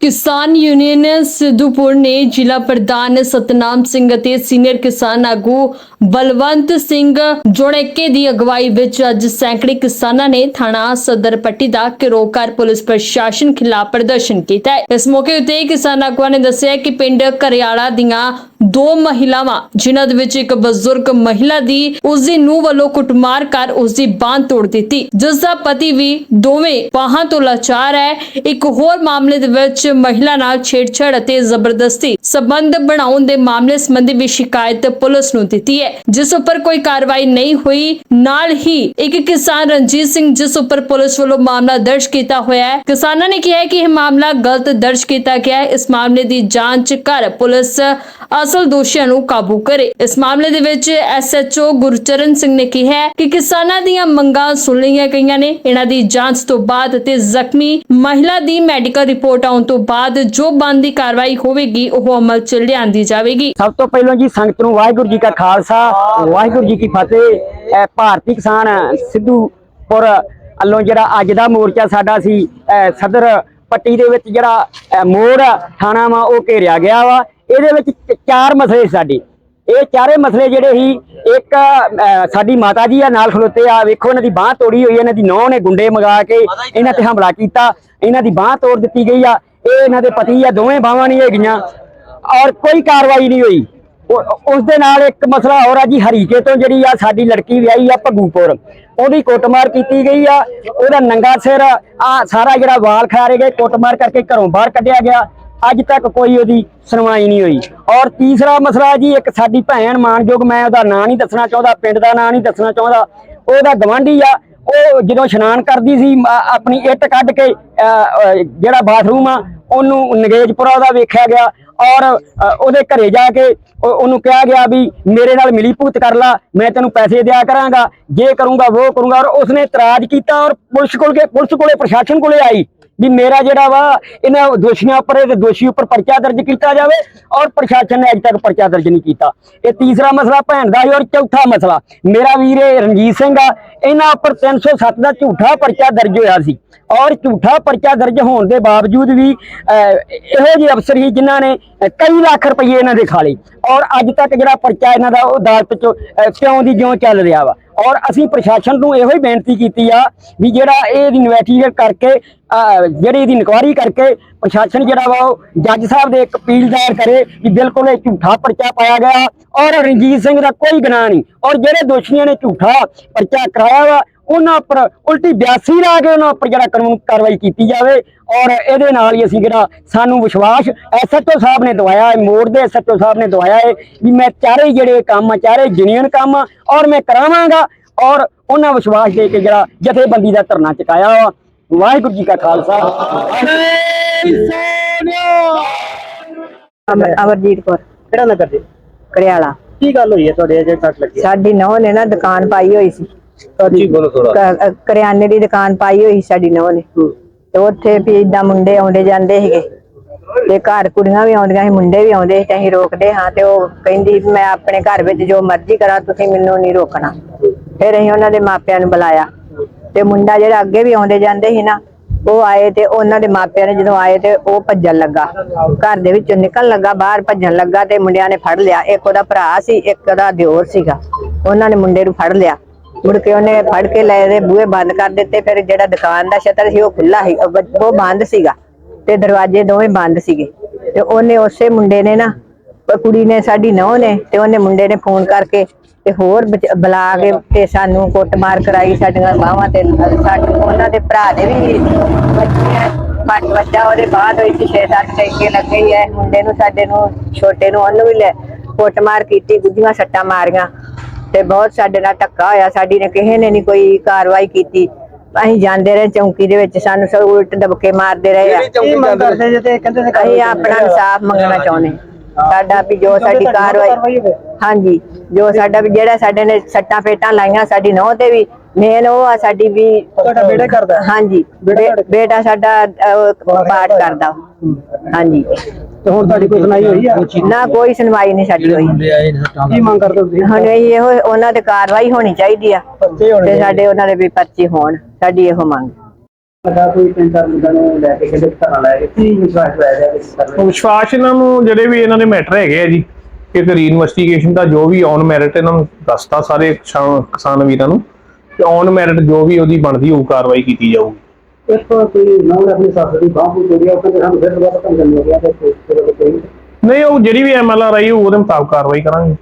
ਕਿਸਾਨ ਯੂਨੀਅਨ ਸਿੱਧੂਪੁਰ ਨੇ ਜ਼ਿਲ੍ਹਾ ਪ੍ਰਧਾਨ ਸਤਨਾਮ ਸਿੰਘ ਅਤੇ ਸੀਨੀਅਰ ਕਿਸਾਨ ਆਗੂ ਬਲਵੰਤ ਸਿੰਘ ਜੋੜੇਕੇ ਦੀ ਅਗਵਾਈ ਵਿੱਚ ਅੱਜ ਸੈਂਕੜੇ ਕਿਸਾਨਾਂ ਨੇ ਥਾਣਾ ਸਦਰ ਪੱਟੀ ਦਾ ਘਿਰਾਓ ਪੁਲਿਸ ਪ੍ਰਸ਼ਾਸਨ ਖਿਲਾਫ ਪ੍ਰਦਰਸ਼ਨ ਕੀਤਾ ਇਸ ਮੌਕੇ ਉੱਤੇ ਕਿਸਾਨ ਆਗੂਆਂ ਨੇ ਦੱਸਿਆ ਕਿ ਪਿੰਡ ਘਰਿਆਲਾ ਦੀਆਂ ਦੋ ਮਹਿਲਾਵਾਂ, ਜਿਨ੍ਹਾਂ ਦੇ ਵਿੱਚ ਇੱਕ ਬਜ਼ੁਰਗ ਮਹਿਲਾ ਦੀ, ਉਸ ਦੀ ਨੂੰਹ ਵੱਲੋਂ ਕੁੱਟਮਾਰ ਕਰ ਉਸ ਦੀ ਬਾਂਹ ਤੋੜ ਦਿੱਤੀ। ਜਿਸ ਦਾ ਪਤੀ ਵੀ ਦੋਵੇਂ ਬਾਹਾਂ ਤੋਂ ਲਾਚਾਰ ਹੈ। ਇੱਕ ਹੋਰ ਮਾਮਲੇ ਦੇ ਵਿੱਚ ਮਹਿਲਾ ਨਾਲ ਛੇੜਛਾੜ ਅਤੇ ਜ਼ਬਰਦਸਤੀ ਸਬੰਧ ਬਣਾਉਣ ਦੇ ਮਾਮਲੇ ਸੰਬੰਧੀ ਵੀ ਸ਼ਿਕਾਇਤ ਪੁਲਿਸ ਨੂੰ ਦਿੱਤੀ ਹੈ, ਜਿਸ ਉੱਪਰ ਕੋਈ ਕਾਰਵਾਈ ਨਹੀਂ ਹੋਈ। ਨਾਲ ਹੀ ਇੱਕ ਕਿਸਾਨ ਰਣਜੀਤ ਸਿੰਘ, ਜਿਸ ਉੱਪਰ ਪੁਲਿਸ ਵੱਲੋਂ ਮਾਮਲਾ ਦਰਜ ਕੀਤਾ ਹੋਇਆ ਹੈ। ਕਿਸਾਨਾਂ ਨੇ ਕਿਹਾ ਕਿ ਇਹ ਮਾਮਲਾ ਗਲਤ ਦਰਜ ਕੀਤਾ ਗਿਆ ਹੈ। ਇਸ ਮਾਮਲੇ ਦੀ ਜਾਂਚ ਕਰ ਪੁਲਿਸ ਅਸਲ ਦੋਸ਼ੀਆਂ ਨੂੰ ਕਾਬੂ ਕਰੇ। ਇਸ ਮਾਮਲੇ ਦੇ ਵਿੱਚ ਐਸਐਚਓ ਗੁਰਚਰਨ ਸਿੰਘ ਨੇ ਕਿਹਾ ਕਿ ਕਿਸਾਨਾਂ ਦੀਆਂ ਮੰਗਾਂ ਸੁਣ ਲਈਆਂ ਗਈਆਂ ਨੇ। ਇਹਨਾਂ ਦੀ ਜਾਂਚ ਤੋਂ ਬਾਅਦ ਤੇ ਜ਼ਖਮੀ ਮਹਿਲਾ ਦੀ ਮੈਡੀਕਲ ਰਿਪੋਰਟ ਆਉਣ ਤੋਂ ਬਾਅਦ ਜੋ ਬਣਦੀ ਕਾਰਵਾਈ ਹੋਵੇਗੀ ਉਹ ਅਮਲ ਚ ਲਿਆਂਦੀ ਜਾਵੇਗੀ। ਸਭ ਤੋਂ ਪਹਿਲਾਂ ਜੀ ਸੰਗਤ ਨੂੰ ਵਾਹਿਗੁਰੂ ਜੀ ਕਾ ਖਾਲਸਾ ਵਾਹਿਗੁਰੂ ਜੀ ਕੀ ਫਤਿਹ। ਇਹ ਭਾਰਤੀ ਕਿਸਾਨ ਸਿੱਧੂਪੁਰ ਵੱਲੋਂ ਜਿਹੜਾ ਅੱਜ ਦਾ ਮੋਰਚਾ ਸਾਡਾ ਸੀ ਸਦਰ ਪੱਟੀ ਦੇ ਵਿੱਚ ਜਿਹੜਾ ਮੋੜ ਥਾਣਾ ਵਾ ਉਹ ਘੇਰਿਆ ਗਿਆ ਵਾ। ਇਹਦੇ ਵਿੱਚ ਚਾਰ ਮਸਲੇ ਸੀ ਸਾਡੇ। ਇਹ ਚਾਰੇ ਮਸਲੇ ਜਿਹੜੇ ਸੀ ਇੱਕ ਅਹ, ਸਾਡੀ ਮਾਤਾ ਜੀ ਆ ਨਾਲ ਖਲੋਤੇ ਆ। ਵੇਖੋ ਇਹਨਾਂ ਦੀ ਬਾਹ ਤੋੜੀ ਹੋਈ ਹੈ ਇਹਨਾਂ ਦੀ ਨੌਂ ਨੇ ਗੁੰਡੇ ਮੰਗਾ ਕੇ ਇਹਨਾਂ ਤੇ ਹਮਲਾ ਕੀਤਾ। ਇਹਨਾਂ ਦੀ ਬਾਹ ਤੋੜ ਦਿੱਤੀ ਗਈ ਆ। ਇਹ ਇਹਨਾਂ ਦੇ ਪਤੀ ਆ, ਦੋਵੇਂ ਬਾਹਾਂ ਨਹੀਂ ਹੈਗੀਆਂ ਔਰ ਕੋਈ ਕਾਰਵਾਈ ਨਹੀਂ ਹੋਈ। ਉਹ- ਉਸ ਦੇ ਨਾਲ ਇੱਕ ਮਸਲਾ ਹੋਰ ਆ ਜੀ, ਹਰੀਕੇ ਤੋਂ ਜਿਹੜੀ ਆ ਸਾਡੀ ਲੜਕੀ ਵਿਆਹੀ ਆ ਭੱਗੂਪੁਰ। ਉਹਦੀ ਕੁੱਟਮਾਰ ਕੀਤੀ ਗਈ ਆ, ਉਹਦਾ ਨੰਗਾ ਸਿਰ ਆ, ਸਾਰਾ ਜਿਹੜਾ ਵਾਲ ਖਾਰੇ ਗਏ, ਕੁੱਟਮਾਰ ਕਰਕੇ ਘਰੋਂ ਬਾਹਰ ਕੱਢਿਆ ਗਿਆ। ਅੱਜ ਤੱਕ ਕੋਈ ਉਹਦੀ ਸੁਣਵਾਈ ਨਹੀਂ ਹੋਈ। ਔਰ ਤੀਸਰਾ ਮਸਲਾ ਜੀ, ਇੱਕ ਸਾਡੀ ਭੈਣ ਮਾਨਯੋਗ, ਮੈਂ ਉਹਦਾ ਨਾਂ ਨਹੀਂ ਦੱਸਣਾ ਚਾਹੁੰਦਾ, ਪਿੰਡ ਦਾ ਨਾਂ ਨਹੀਂ ਦੱਸਣਾ ਚਾਹੁੰਦਾ, ਉਹਦਾ ਗਵਾਂਢੀ ਆ। ਉਹ ਜਦੋਂ ਇਸ਼ਨਾਨ ਕਰਦੀ ਸੀ ਆਪਣੀ ਇੱਟ ਕੱਢ ਕੇ ਅ, ਜਿਹੜਾ ਬਾਥਰੂਮ ਆ ਉਹਨੂੰ ਨਗੇਜਪੁਰਾ ਦਾ ਵੇਖਿਆ ਗਿਆ। ਔਰ ਉਹਦੇ ਘਰੇ ਜਾ ਕੇ ਉਹਨੂੰ ਕਿਹਾ ਗਿਆ ਵੀ ਮੇਰੇ ਨਾਲ ਮਿਲੀ ਭੂਤ ਕਰ ਲਾ, ਮੈਂ ਤੈਨੂੰ ਪੈਸੇ ਦਿਆ ਕਰਾਂਗਾ, ਜੇ ਕਰੂੰਗਾ ਉਹ ਕਰੂੰਗਾ। ਔਰ ਉਸਨੇ ਇਤਰਾਜ਼ ਕੀਤਾ ਔਰ ਪੁਲਿਸ ਕੋਲ ਕੇ, ਪੁਲਿਸ ਕੋਲੇ, ਪ੍ਰਸ਼ਾਸਨ ਕੋਲੇ ਆਈ ਵੀ ਮੇਰਾ ਜਿਹੜਾ ਵਾ, ਇਹਨਾਂ ਦੋਸ਼ੀਆਂ ਉੱਪਰ ਇਹ ਦੋਸ਼ੀ ਉੱਪਰ ਪਰਚਾ ਦਰਜ ਕੀਤਾ ਜਾਵੇ ਔਰ ਪ੍ਰਸ਼ਾਸਨ ਨੇ ਅਜੇ ਤੱਕ ਪਰਚਾ ਦਰਜ ਨਹੀਂ ਕੀਤਾ। ਇਹ ਤੀਸਰਾ ਮਸਲਾ ਭੈਣ ਦਾ ਹੀ ਔਰ ਚੌਥਾ ਮਸਲਾ। ਮੇਰਾ ਵੀਰ ਇਹ ਰਣਜੀਤ ਸਿੰਘ ਆ, ਇਹਨਾਂ ਉੱਪਰ 307 ਦਾ ਝੂਠਾ ਪਰਚਾ ਦਰਜ ਹੋਇਆ ਸੀ। ਔਰ ਝੂਠਾ ਪਰਚਾ ਦਰਜ ਹੋਣ ਦੇ ਬਾਵਜੂਦ ਵੀ ਇਹੋ ਜਿਹੇ ਅਫਸਰ ਹੀ ਜਿਨ੍ਹਾਂ ਨੇ ਕਈ ਲੱਖ ਰੁਪਏ ਇਹਨਾਂ ਦੇ ਖਾਲੇ। ਔਰ ਅੱਜ ਤੱਕ ਜਿਹੜਾ ਪਰਚਾ ਇਹਨਾਂ ਦਾ ਉਹ ਅਦਾਲਤ ਚੋਂ ਅਹ, ਕਿਉਂ ਦੀ ਜਿਉਂ ਚੱਲ ਰਿਹਾ ਵਾ। ਔਰ ਅਸੀਂ ਪ੍ਰਸ਼ਾਸਨ ਨੂੰ ਇਹੋ ਹੀ ਬੇਨਤੀ ਕੀਤੀ ਆ ਵੀ ਜਿਹੜਾ ਇਹ ਇਨਵੈਸਟੀਗੇਟ ਕਰਕੇ ਅਹ, ਜਿਹੜੀ ਇਹਦੀ ਇਨਕੁਆਇਰੀ ਕਰਕੇ ਪ੍ਰਸ਼ਾਸਨ ਜਿਹੜਾ ਵਾ ਉਹ ਜੱਜ ਸਾਹਿਬ ਦੇ ਇੱਕ ਅਪੀਲ ਦਾਇਰ ਕਰੇ ਕਿ ਬਿਲਕੁਲ ਇਹ ਝੂਠਾ ਪਰਚਾ ਪਾਇਆ ਗਿਆ। ਔਰ ਰਣਜੀਤ ਸਿੰਘ ਦਾ ਕੋਈ ਗੁਨਾਹ ਨਹੀਂ। ਔਰ ਜਿਹੜੇ ਦੋਸ਼ੀਆਂ ਨੇ ਝੂਠਾ ਪਰਚਾ ਕਰਾਇਆ ਵਾ ਉਹਨਾਂ ਉੱਪਰ ਉਲਟੀ ਬਿਆਸੀ ਲਾ ਕੇ ਉਹਨਾਂ ਉੱਪਰ ਜਿਹੜਾ ਕਾਨੂੰਨ ਕਾਰਵਾਈ ਕੀਤੀ ਜਾਵੇ ਔਰ ਇਹਦੇ ਨਾਲ ਹੀ ਅਸੀਂ ਜਿਹੜਾ ਸਾਨੂੰ ਵਿਸ਼ਵਾਸ ਐਸਐਚਓ ਸਾਹਿਬ ਨੇ ਦਵਾਇਆ ਹੈ ਮੋੜ ਦੇ ਐਸਐਚਓ ਸਾਹਿਬ ਨੇ ਦਵਾਇਆ ਹੈ ਵੀ ਮੈਂ ਚਾਰੇ ਜਿਹੜੇ ਕੰਮ ਆ ਚਾਰੇ ਜੀਨੀਅਨ ਕੰਮ ਆ ਔਰ ਮੈਂ ਕਰਾਵਾਂਗਾ ਔਰ ਉਹਨਾਂ ਵਿਸ਼ਵਾਸ ਦੇ ਕੇ ਜਿਹੜਾ ਜਥੇਬੰਦੀ ਦਾ ਧਰਨਾ ਚੁਕਾਇਆ ਵਾ। ਵਾਹਿਗੁਰੂ ਜੀ ਕਾ ਖਾਲਸਾ। ਅਮਰ- ਅਮਰਜੀਤ ਕੌਰ। ਕਿਹੜਾ ਨਗਰ ਜੀ? ਕਰਿਆਲਾ। ਕੀ ਗੱਲ ਹੋਈ ਹੈ ਤੁਹਾਡੇ? ਜੇ ਸੱਟ ਲੱਗੀ ਸਾਡੀ ਨੌਂ ਨੇ ਨਾ ਦੁਕਾਨ ਪਾਈ ਹੋਈ ਸੀ। ਜੀ ਬੋਲੋ ਥੋੜਾ ਕ- ਅ, ਕਰਿਆਨੇ ਦੀ ਦੁਕਾਨ ਪਾਈ ਹੋਈ ਸੀ ਸਾਡੀ ਨੌਂ ਨੇ। ਤੇ ਉੱਥੇ ਵੀ ਇਦਾਂ ਮੁੰਡੇ ਆਉਂਦੇ ਜਾਂਦੇ ਸੀਗੇ। ਤੇ ਘਰ ਕੁੜੀਆਂ ਵੀ ਆਉਂਦੀਆਂ ਸੀ ਮੁੰਡੇ ਵੀ ਆਉਂਦੇ ਸੀ ਤੇ ਅਸੀਂ ਰੋਕਦੇ ਹਾਂ ਤੇ ਉਹ ਕਹਿੰਦੀ ਵੀ ਮੈਂ ਆਪਣੇ ਘਰ ਵਿੱਚ ਜੋ ਮਰਜ਼ੀ ਕਰਾਂ ਤੁਸੀਂ ਮੈਨੂੰ ਨਹੀਂ ਰੋਕਣਾ। ਫਿਰ ਅਸੀਂ ਉਹਨਾਂ ਦੇ ਮਾਪਿਆਂ ਨੂੰ ਬੁਲਾਇਆ। ਤੇ ਮੁੰਡਾ ਜਿਹੜਾ ਅੱਗੇ ਵੀ ਆਉਂਦੇ ਜਾਂਦੇ ਸੀ ਨਾ ਉਹ ਆਏ ਤੇ ਉਹਨਾਂ ਦੇ ਮਾਪਿਆਂ ਨੇ ਜਦੋਂ ਆਏ ਤੇ ਉਹ ਭੱਜਣ ਲੱਗਾ। ਘਰ ਦੇ ਵਿੱਚੋਂ ਨਿਕਲਣ ਲੱਗਾ ਬਾਹਰ ਭੱਜਣ ਲੱਗਾ ਤੇ ਮੁੰਡਿਆਂ ਨੇ ਫੜ ਲਿਆ। ਇੱਕ ਉਹਦਾ ਭਰਾ ਸੀ ਇੱਕ ਉਹਦਾ ਦਿਓਰ ਸੀਗਾ। ਉਹਨਾਂ ਨੇ ਮੁੰਡੇ ਨੂੰ ਫੜ ਲਿਆ। ਮੁੜ ਕੇ ਉਹਨੇ ਫੜ ਕੇ ਲੈ ਦੇ, ਬੂਹੇ ਬੰਦ ਕਰ ਦਿੱਤੇ, ਫਿਰ ਜਿਹੜਾ ਦੁਕਾਨ ਦਾ ਸ਼ਟਰ ਸੀ, ਉਹ ਖੁੱਲਾ ਸੀ ਉਹ ਉਹ ਬੰਦ ਸੀਗਾ ਤੇ ਦਰਵਾਜ਼ੇ ਦੋਵੇਂ ਬੰਦ ਸੀਗੇ। ਤੇ ਉਹਨੇ ਉਸੇ ਮੁੰਡੇ ਨੇ ਨਾ ਕੁੜੀ ਨੇ, ਸਾਡੀ ਨੌਂ ਨੇ, ਤੇ ਉਹਨੇ ਮੁੰਡੇ ਨੇ ਫੋਨ ਕਰਕੇ ਤੇ ਹੋਰ ਬੁਲਾ ਕੇ ਤੇ ਸਾਨੂੰ ਕੁੱਟਮਾਰ ਕਰਾਈ, ਸਾਡੀਆਂ ਬਾਹਾਂ ਤੇ ਸਾਡੇ ਉਹਨਾਂ ਦੇ ਭਰਾ ਦੇ ਵੀ ਬੱਚੇ ਪੱਟ ਬੱਚਾ, ਉਹਦੇ ਬਾਅਦ ਵਿੱਚ 6-7 ਟੈਂਕੇ ਲੱਗੇ ਹੀ ਐ ਮੁੰਡੇ ਨੂੰ, ਸਾਡੇ ਨੂੰ, ਛੋਟੇ ਨੂੰ, ਉਹਨੂੰ ਵੀ ਲੈ, ਕੁੱਟਮਾਰ ਕੀਤੀ, ਗੁੱਝੀਆਂ ਸੱਟਾਂ ਮਾਰੀਆਂ। ਤੇ ਬਹੁਤ ਸਾਡੇ ਨਾਲ ਧੱਕਾ ਹੋਇਆ ਸਾਡੀ ਨੇ ਕਿਸੇ ਨੇ ਨਹੀਂ ਕੋਈ ਕਾਰਵਾਈ ਕੀਤੀ। ਅਸੀਂ ਜਾਂਦੇ ਰਹੇ ਚੌਂਕੀ ਦੇ ਵਿੱਚ ਸਾਨੂੰ ਸਭ ਉਲਟ ਦਬਕੇ ਮਾਰਦੇ ਰਹੇ ਆ। ਕੀ ਮੰਗ ਕਰਦੇ ਜੇ ਤੇ ਕਹਿੰਦੇ ਨੇ ਅਸੀਂ ਆਪਣਾ ਇਨਸਾਫ ਮੰਗਣਾ ਚਾਹੁੰਦੇ ਸਾਡਾ ਵੀ ਜੋ ਸਾਡੀ ਕਾਰਵਾਈ ਹਾਂਜੀ ਜੋ ਸਾਡਾ ਵੀ ਜਿਹੜਾ ਸਾਡੇ ਨੇ ਸੱਟਾਂ ਫੇਟਾਂ ਲਾਈਆਂ ਸਾਡੀ ਨਹੁੰ ਤੇ ਵੀ ਮੇਨ ਉਹ ਆ ਸਾਡੀ ਵੀ ਤੁਹਾਡਾ ਬੇਟਾ ਕਰਦਾ? ਹਾਂਜੀ ਬੇਟਾ ਸਾਡਾ ਪਾਠ ਕਰਦਾ। ਹਾਂਜੀ। ਤੇ ਹੁਣ ਤੁਹਾਡੀ ਕੋਈ ਸੁਣਾਈ ਹੋਈ ਆ? ਨਾ ਕੋਈ ਸੁਣਵਾਈ ਨਹੀਂ ਸਾਡੀ ਹੋਈ। ਕੀ ਮੰਗ ਕਰਦੇ ਹੋ ਤੁਸੀਂ? ਹੁਣ ਇਹ ਇਹੋ ਉਹਨਾਂ ਤੇ ਕਾਰਵਾਈ ਹੋਣੀ ਚਾਹੀਦੀ ਆ। ਹੋਣੇ ਤੇ ਸਾਡੇ ਉਹਨਾਂ ਦੇ ਵੀ ਪਰਚੇ ਹੋਣ ਸਾਡੀ ਇਹੋ ਮੰਗ। ਪਤਾ ਕੋਈ ਤਿੰਨ ਚਾਰ ਨੂੰ ਲੈ ਕੇ ਕਹਿੰਦੇ ਧਰਨਾ ਲਾਇਆ ਗਿਆ? ਕੀ ਵਿਸ਼ਵਾਸ ਲਾਇਆ ਗਿਆ ਇਸ ਕਰ ਵਿਸ਼ਵਾਸ ਇਹਨਾਂ ਨੂੰ ਜਿਹੜੇ ਵੀ ਇਹਨਾਂ ਦੇ ਮੈਟਰ ਹੈਗੇ ਆ ਜੀ ਇੱਕ ਰੀਇਨਵੈਸਟੀਗੇਸ਼ਨ ਦਾ ਜੋ ਵੀ ਔਨ ਮੈਰਿਟ ਇਹਨਾਂ ਨੂੰ ਦੱਸਤਾ ਸਾਰੇ ਕਿਸਾਨ ਵੀਰਾਂ ਨੂੰ ਕਿ ਔਨ ਮੈਰਿਟ ਜੋ ਵੀ ਉਹਦੀ ਬਣਦੀ ਹੋਊ ਕਾਰਵਾਈ ਕੀਤੀ ਜਾਊਗੀ। ਇੱਕ ਕੋਈ ਨੌਂ ਆਪਣੀ ਸੱਸ ਦੀ ਬਾਹ ਪੂਰੀ ਹੋਈ ਆ ਉਹ ਕਹਿੰਦੇ ਸਾਨੂੰ ਫਿਰ ਦੁਬਾਰਾ ਪਤਾ ਨਹੀਂ ਲੱਗਿਆ ਤੇ ਫਿਰ ਕੋਈ ਨਹੀਂ, ਉਹ ਜਿਹੜੀ ਵੀ ਐਮਐਲਆਰ ਆਈ ਉਹਦੇ ਮੁਤਾਬਕ ਕਾਰਵਾਈ ਕਰਾਂਗੇ।